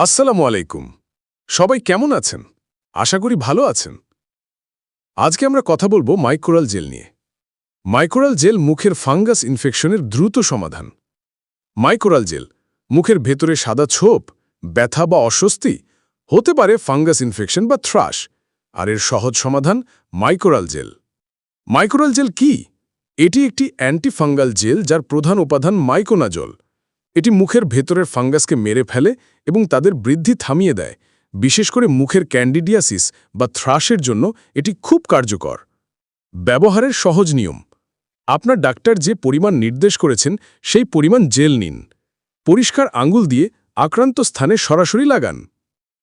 আসসালামু আলাইকুম। সবাই কেমন আছেন? আশা করি ভালো আছেন। আজকে আমরা কথা বলব মাইক্রোরাল জেল নিয়ে। মাইক্রোরাল জেল মুখের ফাঙ্গাস ইনফেকশনের দ্রুত সমাধান। মাইক্রোরাল জেল মুখের ভেতরে সাদা ছোপ, ব্যথা বা অস্বস্তি, হতে পারে ফাঙ্গাস ইনফেকশন বা থ্রাশ আর এর সহজ সমাধান মাইক্রোরাল জেল। মাইক্রোরাল জেল কি? এটি একটি অ্যান্টিফাঙ্গাল জেল যার প্রধান উপাদান মাইকোনাজল। এটি মুখের ভেতরের ফাঙ্গাসকে মেরে ফেলে এবং তাদের বৃদ্ধি থামিয়ে দেয়, বিশেষ করে মুখের ক্যান্ডিডিয়াসিস বা থ্রাশের জন্য এটি খুব কার্যকর। ব্যবহারের সহজ নিয়ম। আপনার ডাক্তার যে পরিমাণ নির্দেশ করেছেন, সেই পরিমাণ জেল নিন। পরিষ্কার আঙ্গুল দিয়ে আক্রান্ত স্থানে সরাসরি লাগান।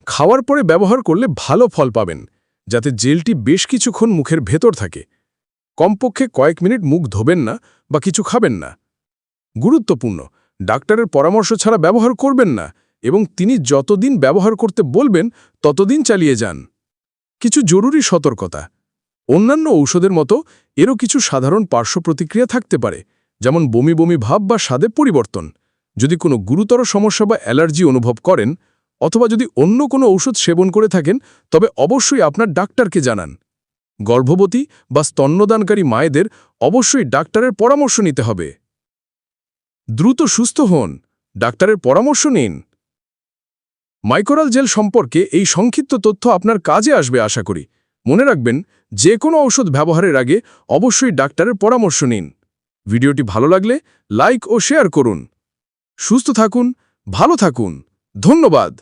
খাওয়ার পরে ব্যবহার করলে ভালো ফল পাবেন, যাতে জেলটি বেশ কিছুক্ষণ মুখের ভেতর থাকে। কমপক্ষে কয়েক মিনিট মুখ ধোবেন না বা কিছু খাবেন না। গুরুত্বপূর্ণ ডাক্তারের পরামর্শ ছাড়া ব্যবহার করবেন না এবং তিনি যতদিন ব্যবহার করতে বলবেন, ততদিন চালিয়ে যান। কিছু জরুরি সতর্কতা। অন্যান্য ঔষধের মতো এরও কিছু সাধারণ পার্শ্ব প্রতিক্রিয়া থাকতে পারে, যেমন বমি বমি ভাব বা স্বাদে পরিবর্তন। যদি কোনো গুরুতর সমস্যা বা অ্যালার্জি অনুভব করেন অথবা যদি অন্য কোনো ঔষধ সেবন করে থাকেন, তবে অবশ্যই আপনার ডাক্তারকে জানান। গর্ভবতী বা স্তন্যদানকারী মায়েদের অবশ্যই ডাক্তারের পরামর্শ নিতে হবে। দ্রুত সুস্থ হন। ডাক্তারের পরামর্শ নিন। মাইকোরাল জেল সম্পর্কে এই সংক্ষিপ্ত তথ্য আপনার কাজে আসবে আশা করি। মনে রাখবেন, যে কোনো ঔষধ ব্যবহারের আগে অবশ্যই ডাক্তারের পরামর্শ নিন। ভিডিওটি ভালো লাগলে লাইক ও শেয়ার করুন। সুস্থ থাকুন, ভালো থাকুন। ধন্যবাদ।